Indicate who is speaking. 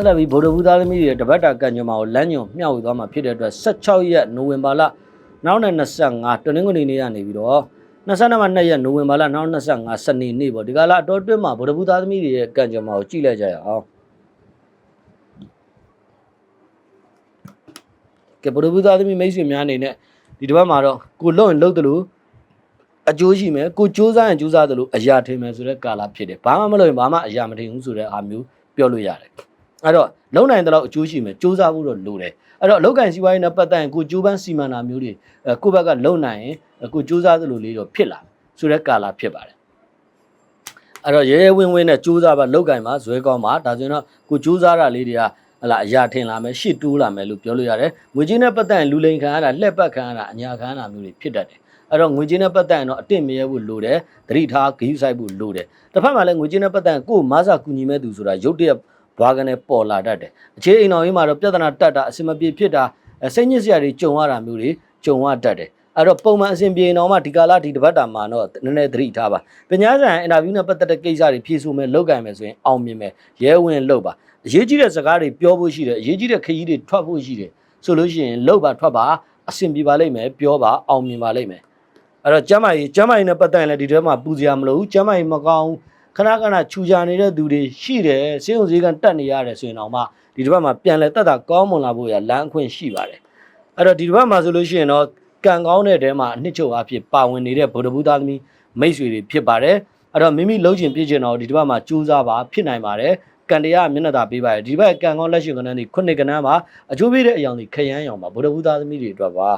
Speaker 1: ဆက်လက်ပြီးဗုဒ္ဓဘုသားသမီးတွေတပတ်တာကံကြမ္မာကိုလမ်းညွန်မျှဝေသွားမှာဖြစ်တဲ့အတွက်16ရက်နိုဝင်ဘာလနောက်နဲ့25တနင်္ဂနွေနေ့ကနေပြီးတော့22မှ2ရက်နိုဝင်ဘာလနောက်25စနေနေ့ပေါ့ဒီကလာအတော်တွင်းမှာဗုဒ္ဓဘုသားသမီးတွေရဲ့ကံကြမ္မာကိုကြည့်လိုက်ကြရအောင်ကဲဗုဒ္ဓဘုသားသမီးမိတ်ဆွေများအနေနဲ့ဒီတစ်ပတ်မှာတော့ကိုလွတ်ရင်လွတ်တယ်လို့အကျိုးရှိမယ်ကိုစူးစမ်းရင်စူးစမ်းတယ်လို့အရာထင်မယ်ဆိုတဲ့ကာလဖြစ်တယ်ဘာမှမလုပ်ရင်ဘာမှအရာမထင်ဘူးဆိုတဲ့အားမျိုးပြောလို့ရတယ် အဲ့တော့လုံနိုင်တဲ့လောက်အကျိုးရှိမယ်စူးစမ်းဖို့တော့လိုတယ်အဲ့တော့လောက်ကင်စီးပွားရေးနဲ့ပတ်သက်ရင်ကိုကြိုးပမ်းစီမံတာမျိုးတွေအဲကိုယ့်ဘက်ကလုံနိုင်ရင်ကိုစူးစမ်းသလိုလေးတော့ဖြစ်လာဆိုတဲ့ကာလဖြစ်ပါတယ်အဲ့တော့ရဲရဲဝင်းဝင်းနဲ့စူးစမ်းပါလောက်ကင်မှာဇွဲကောင်းပါဒါဆိုရင်တော့ကိုစူးစမ်းတာလေးတွေကဟလာအရာထင်လာမယ်ရှစ်တိုးလာမယ်လို့ပြောလို့ရတယ်ငွေကြေးနဲ့ပတ်သက်ရင်လူလိန်ခံရတာလှက်ပတ်ခံရတာအညာခံရတာမျိုးတွေဖြစ်တတ်တယ်အဲ့တော့ငွေကြေးနဲ့ပတ်သက်ရင်တော့အတင့်မရဲဘူးလိုတယ်သတိထားဂရုစိုက်ဖို့လိုတယ်တစ်ဖက်မှာလည်းငွေကြေးနဲ့ပတ်သက်ရင်ကိုယ်မဆာကူညီမဲ့သူဆိုတာရုတ်တရက် ဘွားကနေပေါ်လာတတ်တယ်အခြေအိမ်တော်ကြီးမှာတော့ပြဿနာတက်တာအစင်မပြေဖြစ်တာအဲစိတ်ညစ်စရာတွေကြုံရတာမျိုးတွေကြုံရတတ်တယ်အဲ့တော့ပုံမှန်အစဉ်ပြေရင်တော့မှဒီကာလဒီတစ်ပတ်တာမှာတော့နည်းနည်းသတိထားပါပညာဆိုင်အင်တာဗျူးနဲ့ပတ်သက်တဲ့ကိစ္စတွေဖြေဆိုမယ်လောက်ကင်မယ်ဆိုရင်အောင်မြင်မယ်ရဲဝင်လုပ်ပါအရေးကြီးတဲ့စကားတွေပြောဖို့ရှိတယ်အရေးကြီးတဲ့ခရီးတွေထွက်ဖို့ရှိတယ်ဆိုလို့ရှိရင်လုပ်ပါထွက်ပါအဆင်ပြေပါလိမ့်မယ်ပြောပါအောင်မြင်ပါလိမ့်မယ်အဲ့တော့ကျမ်းမာရေးကျမ်းမာရေးနဲ့ပတ်သက်ရင်လည်းဒီထဲမှာပူစရာမလိုဘူးကျမ်းမာရေးမကောင်း ခဏခဏခြူချနေတဲ့သူတွေရှိတယ်စေုံစည်းကန်တက်နေရတယ်ဆိုရင်တော့မှဒီတစ်ပတ်မှာပြန်လဲတက်တာကောင်းမွန်လာဖို့ရလမ်းအခွင့်ရှိပါတယ်အဲ့တော့ဒီတစ်ပတ်မှာဆိုလို့ရှိရင်တော့ကံကောင်းတဲ့တဲမှာအနှစ်ချုပ်အဖြစ်ပါဝင်နေတဲ့ဗုဒ္ဓဘုသားသမီးမိတ်ဆွေတွေဖြစ်ပါတယ်အဲ့တော့မိမိလုံးချင်ပြည့်ချင်တော့ဒီတစ်ပတ်မှာကြိုးစားပါဖြစ်နိုင်ပါတယ်ကံတရားမျက်နှာသာပေးပါတယ်ဒီဘက်ကံကောင်းလက်ရှင်ကဏ္ဍဒီခုနှစ်ကဏ္ဍမှာအကျိုးပေးတဲ့အယောင်ဒီခရမ်းရောင်ပါဗုဒ္ဓဘုသားသမီးတွေအတွက်ပါ